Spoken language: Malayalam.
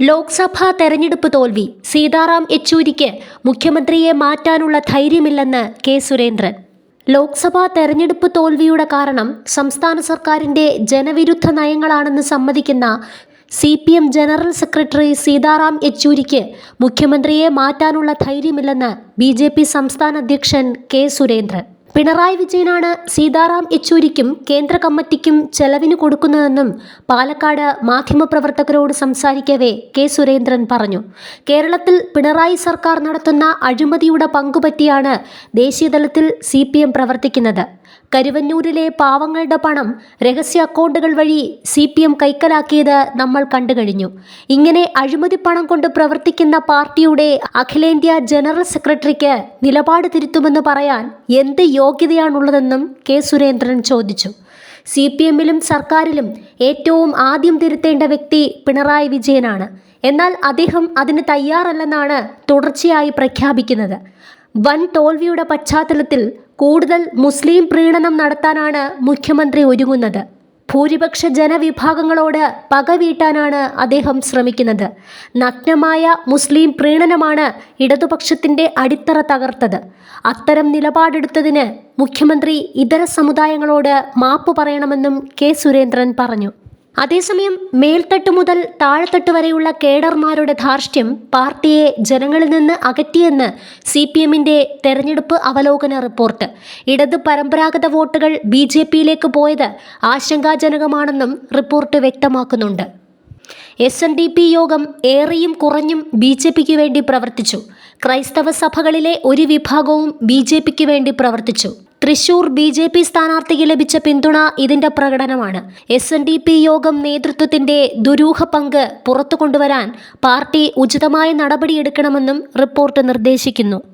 ലോക്സഭാ തെരഞ്ഞെടുപ്പ് തോൽവി. സീതാറാം യെച്ചൂരിക്ക് മുഖ്യമന്ത്രിയെ മാറ്റാനുള്ള ധൈര്യമില്ലെന്ന് കെ സുരേന്ദ്രൻ. ലോക്സഭാ തെരഞ്ഞെടുപ്പ് തോൽവിയുടെ കാരണം സംസ്ഥാന സർക്കാരിന്റെ ജനവിരുദ്ധ നയങ്ങളാണെന്ന് സമ്മതിക്കുന്ന C P M general secretary Sitaram യെച്ചൂരിക്ക് മുഖ്യമന്ത്രിയെ മാറ്റാനുള്ള ധൈര്യമില്ലെന്ന് ബി ജെ പി സംസ്ഥാന അധ്യക്ഷൻ കെ സുരേന്ദ്രൻ. പിണറായി വിജയനാണ് സീതാറാം യെച്ചൂരിക്കും കേന്ദ്ര കമ്മിറ്റിക്കും ചെലവിന് കൊടുക്കുന്നതെന്നും പാലക്കാട് മാധ്യമപ്രവർത്തകരോട് സംസാരിക്കവേ കെ സുരേന്ദ്രൻ പറഞ്ഞു. കേരളത്തിൽ പിണറായി സർക്കാർ നടത്തുന്ന അഴിമതിയുടെ പങ്കുപറ്റിയാണ് ദേശീയതലത്തിൽ സി പി എം പ്രവർത്തിക്കുന്നത്. കരുവന്നൂരിലെ പാവങ്ങളുടെ പണം രഹസ്യ അക്കൗണ്ടുകൾ വഴി സി പി എം കൈക്കലാക്കിയത് നമ്മൾ കണ്ടുകഴിഞ്ഞു. ഇങ്ങനെ അഴിമതി പണം കൊണ്ട് പ്രവർത്തിക്കുന്ന പാർട്ടിയുടെ അഖിലേന്ത്യാ ജനറൽ സെക്രട്ടറിക്ക് നിലപാട് തിരുത്തുമെന്ന് പറയാൻ എന്ത് യോഗ്യതയാണുള്ളതെന്നും കെ സുരേന്ദ്രൻ ചോദിച്ചു. സി പി എമ്മിലും സർക്കാരിലും ഏറ്റവും ആദ്യം തിരുത്തേണ്ട വ്യക്തി പിണറായി വിജയനാണ്. എന്നാൽ അദ്ദേഹം അതിന് തയ്യാറല്ലെന്നാണ് തുടർച്ചയായി പ്രഖ്യാപിക്കുന്നത്. വൻ തോൽവിയുടെ പശ്ചാത്തലത്തിൽ കൂടുതൽ മുസ്ലിം പ്രീണനം നടത്താനാണ് മുഖ്യമന്ത്രി ഒരുങ്ങുന്നത്. ഭൂരിപക്ഷ ജനവിഭാഗങ്ങളോട് പകവീട്ടാനാണ് അദ്ദേഹം ശ്രമിക്കുന്നത്. നഗ്നമായ മുസ്ലിം പ്രീണനമാണ് ഇടതുപക്ഷത്തിന്റെ അടിത്തറ തകർത്തത്. അത്തരം നിലപാടെടുത്തതിന് മുഖ്യമന്ത്രി ഇതര സമുദായങ്ങളോട് മാപ്പ് പറയണമെന്നും കെ. സുരേന്ദ്രൻ പറഞ്ഞു. അതേസമയം മേൽത്തട്ട് മുതൽ താഴെത്തട്ട് വരെയുള്ള കേഡർമാരുടെ ധാർഷ്ട്യം പാർട്ടിയെ ജനങ്ങളിൽ നിന്ന് അകറ്റിയെന്ന് സി പി എമ്മിന്റെ തെരഞ്ഞെടുപ്പ് അവലോകന റിപ്പോർട്ട്. ഇടത് പരമ്പരാഗത വോട്ടുകൾ ബി ജെ പിയിലേക്ക് പോയത് ആശങ്കാജനകമാണെന്നും റിപ്പോർട്ട് വ്യക്തമാക്കുന്നുണ്ട്. എസ് എൻ ഡി പി യോഗം ഏറെയും കുറഞ്ഞും ബി ജെ പിക്ക് വേണ്ടി പ്രവർത്തിച്ചു. ക്രൈസ്തവ സഭകളിലെ ഒരു വിഭാഗവും ബി ജെ പിക്ക് വേണ്ടി പ്രവർത്തിച്ചു. തൃശൂർ ബി ജെ പി സ്ഥാനാർത്ഥിക്ക് ലഭിച്ച പിന്തുണ ഇതിന്റെ പ്രകടനമാണ്. എസ് എൻ ഡി പി യോഗം നേതൃത്വത്തിന്റെ ദുരൂഹ പങ്ക് പുറത്തു കൊണ്ടുവരാൻ പാർട്ടി ഉചിതമായ നടപടിയെടുക്കണമെന്നും റിപ്പോർട്ട് നിർദ്ദേശിക്കുന്നു.